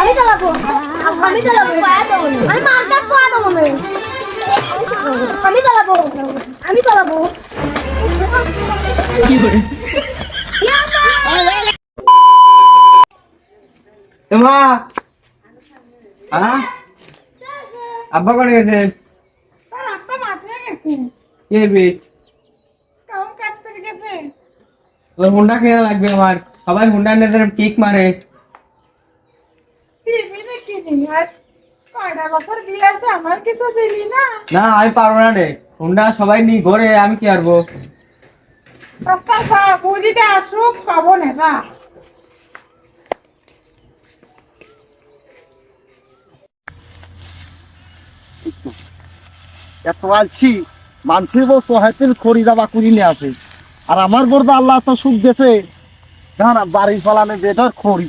আমি চালাবো আমি চালাবো আমি মার্কেট পাওয়া দেবো না। আমি চালাবো আমি চালাবো এমা হ্যাঁ আব্বা কোনে গেছে? তার আব্বা মাঠে গেছে। কে বে কাউন কাটতে গেছে। ওই হুন্ডা কেনা লাগবে আমার। সবাই হুন্ডা নিয়ে কিক মারে। না? আমি পারব না রে। হুন্ডা সবাই নি ঘরে আমি কি পারব? বুড়িটা আসুক পাব না এত আলছি মানুষের বউ সোহাইতের খড়ি দাবা করি নিয়ে আসে। আর আমার বড়দা আল্লাহ তো সুখ না বাড়ি ফলানে বেটার খড়ি।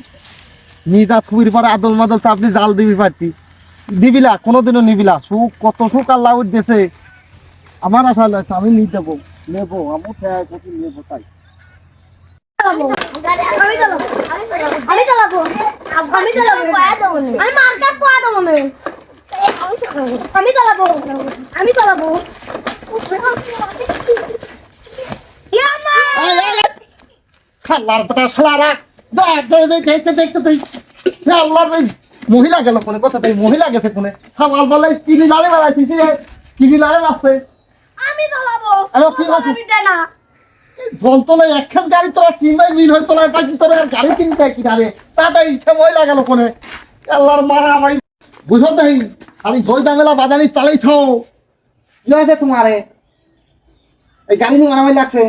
নিজা খুবির পরে আদল মাদল চাপলি জাল দিবি পারতি। দিবিলা কোনোদিনও নিবিলা সুখ কত সুখ আল্লাহ দিয়েছে আমার আশা লাগছে আমি নিয়ে যাব নেব আমি খেয়াল নেব তাই। আমি চালাবো আমি চালাবো শালার বেটা শালারা। দেখতে দেখতে তুই আল্লাহ মহিলা গেল কোনে? কথা তাই মহিলা গেছে কোনে? সামাল বলাই কিনি নারে বেড়াইছিস কিনি নারে বাসে আমি চালাবো আমি না। যন্ত্রণায় একখান গাড়ি তোরা তিনবার মিল হয়ে চলায় পাচ্ছি তোরা গাড়ি কিনতে কি নারে তাতে ইচ্ছা মহিলা গেল কোনে? আল্লাহর মারা আমার বুঝো তাই খালি জয় দামেলা বাজানি চালাই থাও কি হয়েছে তোমারে? এই গাড়ি নিয়ে মারামারি লাগছে।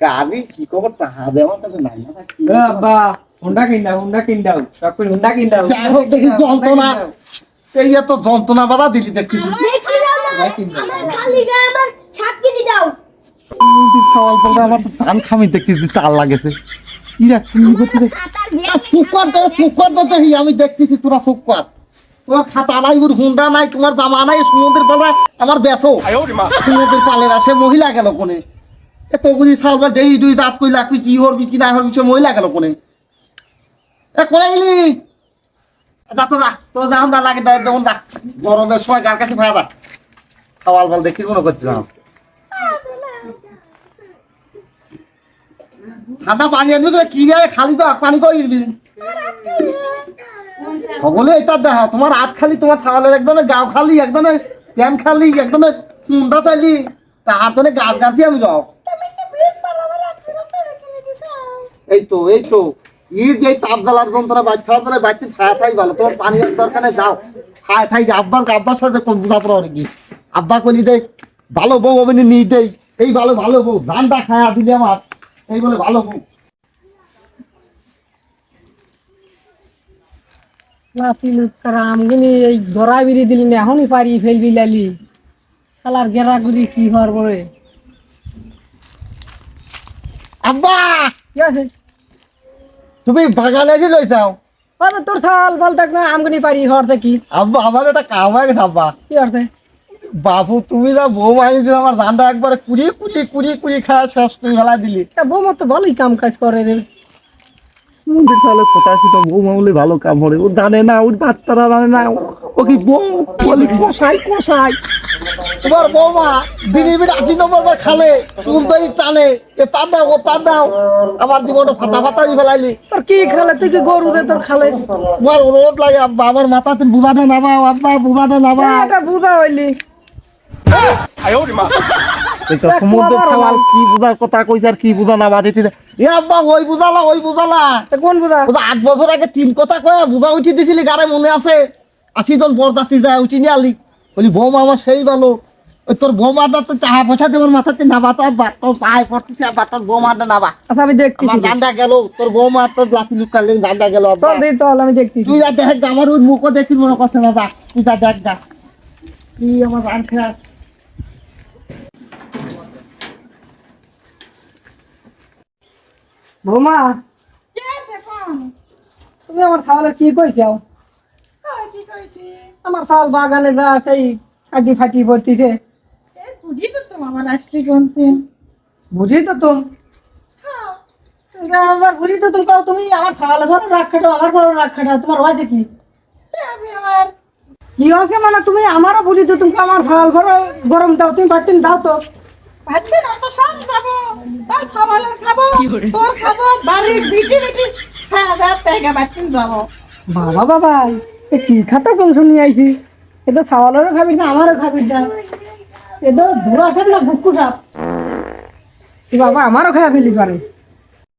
গাড়ি কি খবর? টাহা দেওয়া তবে নাই। না কি এ আব্বা হুন্ডা কিন হুন্ডা কিন দাও সব হুন্ডা কিন দাও দেখি যন্ত্রণা। এই এত যন্ত্রণা বাধা দিলি দেখছিস দেখি না হুন্ডা কিন দাও আমার খালি গায়ে আমার ছাদ কিনে দাও। খাওয়াল পরে আমার তো ধান খামি দেখতেছি চাল লাগেছে। আমি দেখতেছি তোরা সুপার তোমার খাতা নাই ওর হুন্ডা নাই তোমার জামা নাই সমুদ্রের পালা আমার বেসো সমুদ্রের পালের আসে মহিলা গেল কোনে? এত গুলি সালবা যেই দুই দাঁত কই লাগবি কি হরবি, কি না হরবি, সে মহিলা গেল কোনে? এ কোনে গেলি? যা তো যা তো যা দা লাগে গরমের সময় গার কাছে খাওয়াল বল দেখি কোনো করছিলাম ঠান্ডা পানি আনবি তো খালি তো পানি কই সকলে এটা দেখা, তোমার হাত খালি, তোমার ছাগলের একদমে গাও খালি একদমে প্যান খালি একদমে মুন্ডা চাইলি। তা হাতনে গাছ গাছি আমি যাও তুমি তো বিয়ে পালাবা লাগছিল তোরে কিনে দিছ এই তো এই তো। ই যে তাপ জ্বালার যন্ত্রণা বাচ্চা ধরে বাচ্চা খায় থাই ভালো। তোমার পানি দরকার নেই যাও। খায় থাই আব্বার আব্বার সাথে কোন বুঝা পড়া কি আব্বা কলি দে ভালো বউ হবে নিয়ে দেই। এই ভালো ভালো বউ ধানটা খায়া দিলে আমার। এই বলে ভালো বউ। লাতি লুৎকারাম গিনি এই গড়া বিড়ি দিলি না এখনই পারি ফেলবি লালি। শালার গেরা কি হওয়ার পরে আব্বা! কি আছে? তুমি বাগানে এসে লই যাও। আরে তোর থাল বল থাক না আমগুনি পারি হরতে কি আব্বা আমার একটা কাম হয়ে গেছে আব্বা। কি হরতে বাবু তুমি না বউ মারি দিলে আমার ধানটা একবারে কুড়ি কুড়ি কুড়ি কুড়ি খাওয়া শেষ করে ফেলা দিলি। তা বৌমা তো ভালোই কাম কাজ করে রে। তাহলে কোথায় সেটা বউ মামলে ভালো কাম করে। ও জানে না ওর বাচ্চারা জানে না। ও কি বউ? বলি কষাই কষাই তোমার বৌমা দিনে বিন আশি নম্বর বার খালে চুল দই টানে এ তার দাও ও তার দাও আমার জীবনটা ফাটা ফাটা দিয়ে ফেলাইলি। তোর কি খালে তুই কি গরু দে তোর খালে? তোমার অনুরোধ লাগে আব্বা আমার মাথাতে বুঝাতে নামাও আব্বা বুঝাতে নামাও এটা বুঝা হইলি। এটা কি বুঝার কথা কইছে আর কি বুঝা না বাদিতে এ আব্বা ওই বুঝালা ওই বুঝালা। কোন বুঝা? আট বছর আগে তিন কথা কয়ে বুঝা উঠি দিছিলি গারে মনে আছে। আশি জন বরযাত্রী যায় উঠি নিয়ে আলি। বলি বৌমা আমার সেই ভালো। ওই তোর বৌমাটা তো টাকা পয়সা দেওয়ার মাথাতে নাবা তো আব্বা তোর পায়ে পড়তেছে আব্বা তোর বৌমাটা নাবা। আচ্ছা আমি দেখতেছি। আমার দান্দা গেল তোর বৌমা তোর লাঠি দান্দা গেল চল দে চল আমি দেখতেছি। তুই যা দেখ আমার ওই মুখও দেখি মনে করছে না যা তুই যা দেখ গা। তুই আমার রান বৌমা তুমি আমার খাওয়ালে কি কইছাও কই কি কইছি? আমার থাল বাগানে যা সেই কাটি ফাটি ভর্তিতে। এই বুড়ি তো তোমার আসলি গন্তিন বুঝি তো তুমি হ্যাঁ তো আবার বলি তো তুমি কও, তুমি আমার খাওয়ালে ঘরে রাখ আমার ঘরে রাখ খাটো তোমার হয়েছে কি? আমি আমার কি হয়েছে মানে তুমি আমারও বলি তো তুমি আমার খাওয়াল ঘরে গরম দাও তুমি বাতিন দাও তো। ভাত দিন অত সহজ যাব তাই খাবারের খাব তোর খাব বাড়ির বিটি বিটি খাওয়া দাওয়া তেগা ভাত দিন যাব বাবা বাবা এ কি খাতা বংশ নিয়ে আইছি এ তো খাওয়ালেরও খাবি না আমারও খাবি না। এ তো ধুরা সাপ না ভুক্কু সাপ বাবা আমারও খায় ফেলি পারে